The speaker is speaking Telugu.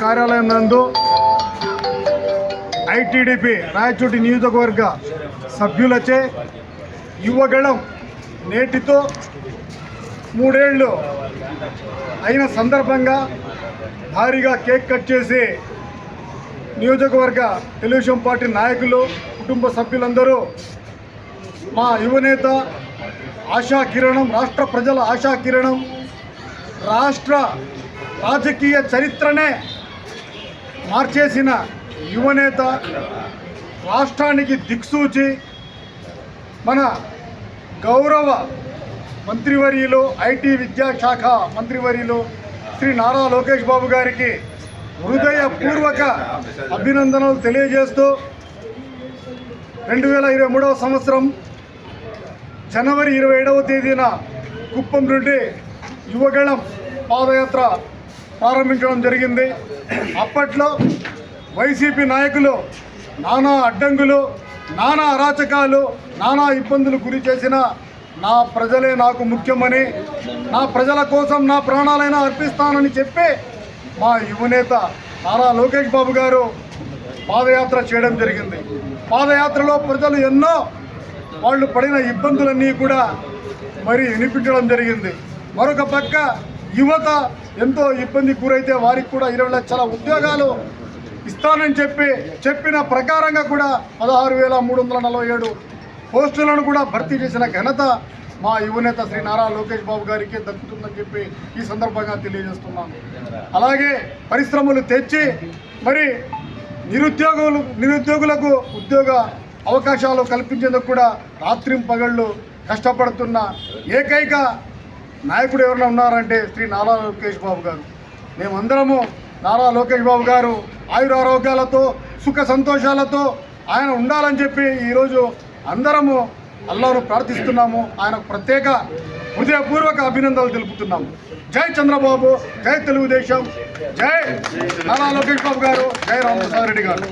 కార్యాలయం నందు ఐటీడీపీ రాయచోటి నియోజకవర్గ సభ్యులచే యువగళం నేటితో మూడేళ్ళు అయిన సందర్భంగా భారీగా కేక్ కట్ చేసి నియోజకవర్గ తెలుగుదేశం పార్టీ నాయకులు కుటుంబ సభ్యులందరూ మా యువనేత ఆశా కిరణం రాష్ట్ర ప్రజల ఆశా కిరణం రాష్ట్ర రాజకీయ చరిత్రనే మార్చేసిన యువనేత రాష్ట్రానికి దిక్సూచి మన గౌరవ మంత్రివర్యులు ఐటీ విద్యాశాఖ మంత్రివర్యులు శ్రీ నారా లోకేష్ బాబు గారికి హృదయపూర్వక అభినందనలు తెలియజేస్తూ రెండు వేల ఇరవై మూడవ సంవత్సరం జనవరి ఇరవై ఏడవ తేదీన కుప్పం నుండి యువగళం పాదయాత్ర ప్రారంభించడం జరిగింది. అప్పట్లో వైసీపీ నాయకులు నానా అడ్డంకులు నానా అరాచకాలు నానా ఇబ్బందులు గురి చేసిన నా ప్రజలే నాకు ముఖ్యమని నా ప్రజల కోసం నా ప్రాణాలైనా అర్పిస్తానని చెప్పి మా యువనేత నారా లోకేష్ బాబు గారు పాదయాత్ర చేయడం జరిగింది. పాదయాత్రలో ప్రజలు ఎన్నో వాళ్ళు పడిన ఇబ్బందులన్నీ కూడా మరి వినిపించడం జరిగింది. మరొక పక్క యువత ఎంతో ఇబ్బంది గురైతే వారికి కూడా ఇరవై లక్షల ఉద్యోగాలు ఇస్తానని చెప్పి చెప్పిన ప్రకారంగా కూడా పదహారు వేల మూడు వందల నలభై ఏడు పోస్టులను కూడా భర్తీ చేసిన ఘనత మా యువనేత శ్రీ నారా లోకేష్ బాబు గారికి దక్కుతుందని చెప్పి ఈ సందర్భంగా తెలియజేస్తున్నాను అలాగే పరిశ్రమలు తెచ్చి మరి నిరుద్యోగులు నిరుద్యోగులకు ఉద్యోగ అవకాశాలు కల్పించేందుకు కూడా రాత్రిం పగళ్ళు కష్టపడుతున్న ఏకైక నాయకుడు ఎవరైనా ఉన్నారంటే శ్రీ నారా లోకేష్ బాబు గారు. మేమందరము నారా లోకేష్ బాబు గారు ఆయురారోగ్యాలతో సుఖ సంతోషాలతో ఆయన ఉండాలని చెప్పి ఈరోజు అందరము అల్లాను ప్రార్థిస్తున్నాము. ఆయనకు ప్రత్యేక హృదయపూర్వక అభినందనలు తెలుపుతున్నాము. జై చంద్రబాబు జై తెలుగుదేశం జై నారా లోకేష్ బాబు గారు జై రామప్రసాద్ రెడ్డి గారు.